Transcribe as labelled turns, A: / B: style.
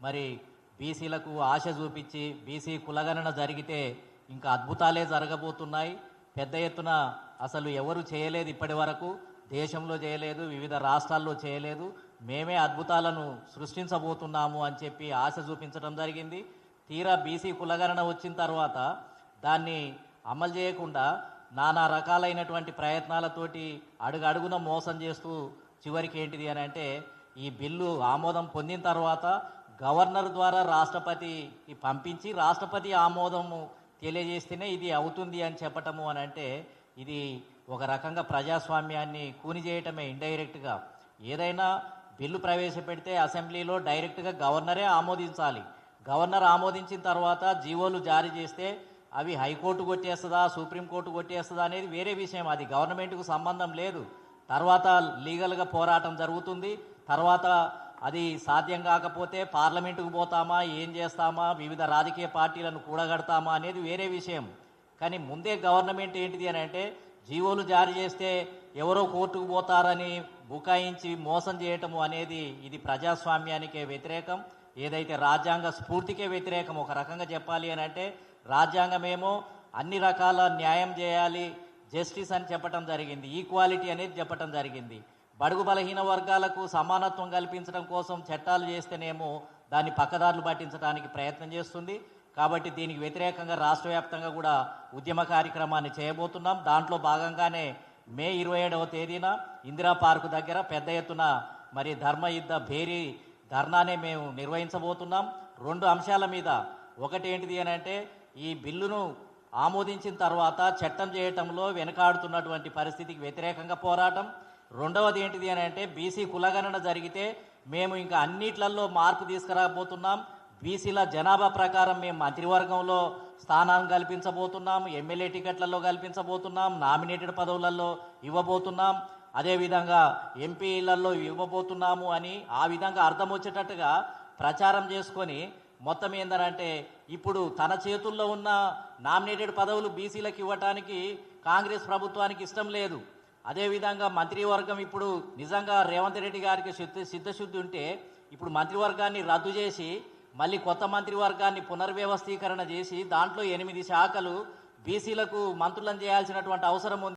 A: మరి బీసీలకు ఆశ చూపించి బీసీ కులగణన జరిగితే ఇంకా అద్భుతాలే జరగబోతున్నాయి. పెద్ద ఎత్తున అసలు ఎవరు చేయలేదు ఇప్పటి వరకు దేశంలో చేయలేదు వివిధ రాష్ట్రాల్లో చేయలేదు. మేమే అద్భుతాలను సృష్టించబోతున్నాము అని చెప్పి ఆశ చూపించడం జరిగింది. తీరా బీసీ కులగణన వచ్చిన తర్వాత దాన్ని అమలు చేయకుండా నానా రకాలైనటువంటి ప్రయత్నాలతోటి అడుగు అడుగున మోసం చేస్తూ చివరికి ఏంటిది అని అంటే ఈ బిల్లు ఆమోదం పొందిన తర్వాత గవర్నర్ ద్వారా రాష్ట్రపతికి పంపించి రాష్ట్రపతి ఆమోదము తెలియజేస్తేనే ఇది అవుతుంది అని చెప్పటము అని అంటే ఇది ఒక రకంగా ప్రజాస్వామ్యాన్ని కూని చేయటమే ఇండైరెక్ట్గా. ఏదైనా బిల్లు ప్రవేశపెడితే అసెంబ్లీలో డైరెక్ట్గా గవర్నరే ఆమోదించాలి. గవర్నర్ ఆమోదించిన తర్వాత జీవోలు జారీ చేస్తే అవి హైకోర్టు కొట్టేస్తుందా సుప్రీంకోర్టు కొట్టేస్తుందా అనేది వేరే విషయం. అది గవర్నమెంట్కు సంబంధం లేదు. తర్వాత లీగల్గా పోరాటం జరుగుతుంది. తర్వాత అది సాధ్యం కాకపోతే పార్లమెంటుకు పోతామా? ఏం చేస్తామా? వివిధ రాజకీయ పార్టీలను కూడగడతామా అనేది వేరే విషయం. కానీ ముందే గవర్నమెంట్ ఏంటిది అని అంటే జీవోలు జారీ చేస్తే ఎవరో కోర్టుకు పోతారని బుకాయించి మోసం చేయటము అనేది ఇది ప్రజాస్వామ్యానికే వ్యతిరేకం. ఏదైతే రాజ్యాంగ స్ఫూర్తికే వ్యతిరేకం ఒక రకంగా చెప్పాలి అని అంటే రాజ్యాంగమేమో అన్ని రకాల న్యాయం చేయాలి జస్టిస్ అని చెప్పటం జరిగింది ఈక్వాలిటీ అనేది చెప్పటం జరిగింది. బడుగు బలహీన వర్గాలకు సమానత్వం కల్పించడం కోసం చట్టాలు చేస్తేనేమో దాన్ని పక్కదారులు పట్టించడానికి ప్రయత్నం చేస్తుంది. కాబట్టి దీనికి వ్యతిరేకంగా రాష్ట్ర వ్యాప్తంగా కూడా ఉద్యమ కార్యక్రమాన్ని చేయబోతున్నాం. దాంట్లో భాగంగానే మే ఇరవై ఏడవ తేదీన ఇందిరా పార్కు దగ్గర పెద్ద ఎత్తున మరి ధర్మ యుద్ధ భేరీ ధర్నానే మేము నిర్వహించబోతున్నాం. రెండు అంశాల మీద. ఒకటి ఏంటిది అని అంటే ఈ బిల్లును ఆమోదించిన తర్వాత చట్టం చేయటంలో వెనకాడుతున్నటువంటి పరిస్థితికి వ్యతిరేకంగా పోరాటం. రెండవది ఏంటిది అని అంటే బీసీ కులగణన జరిగితే మేము ఇంకా అన్నిట్లలో మార్పు తీసుకురాబోతున్నాం. బీసీల జనాభా ప్రకారం మేము మంత్రివర్గంలో స్థానం కల్పించబోతున్నాం ఎమ్మెల్యే టికెట్లలో కల్పించబోతున్నాం నామినేటెడ్ పదవులలో ఇవ్వబోతున్నాం. అదేవిధంగా ఎంపీలలో ఇవ్వబోతున్నాము అని ఆ విధంగా అర్థం వచ్చేటట్టుగా ప్రచారం చేసుకొని మొత్తం ఏందనంటే ఇప్పుడు తన చేతుల్లో ఉన్న నామినేటెడ్ పదవులు బీసీలకు ఇవ్వటానికి కాంగ్రెస్ ప్రభుత్వానికి ఇష్టం లేదు. అదేవిధంగా మంత్రివర్గం ఇప్పుడు నిజంగా రేవంత్ రెడ్డి గారికి సిద్ధ సిద్ధశుద్ధి ఉంటే ఇప్పుడు మంత్రివర్గాన్ని రద్దు చేసి మళ్ళీ కొత్త మంత్రివర్గాన్ని పునర్వ్యవస్థీకరణ చేసి దాంట్లో ఎనిమిది శాఖలు బీసీలకు మంత్రులను చేయాల్సినటువంటి అవసరం ఉంది.